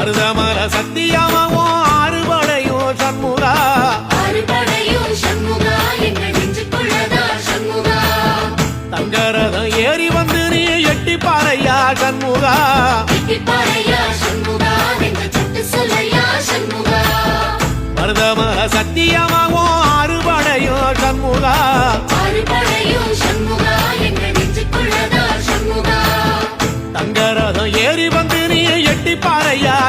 மருதமர சத்தியமாவும் ஆறுபடையும் சண்முகா. தங்கரதம் ஏறி வந்து நீ எட்டி பாறையா சண்முகா. மருதமர எங்கள் நெஞ்சுக்குள்ளதா சண்முகா? தங்கரதம் ஏறி வந்து நீ எட்டி பாறையா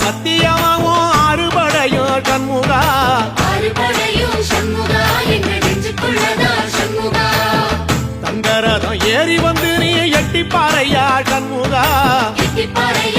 சத்தியமாவும் அறுபடையும் சண்முகா. தங்கரதம் ஏறி வந்து நீ எட்டி பாறையா எட்டிப்பாறையா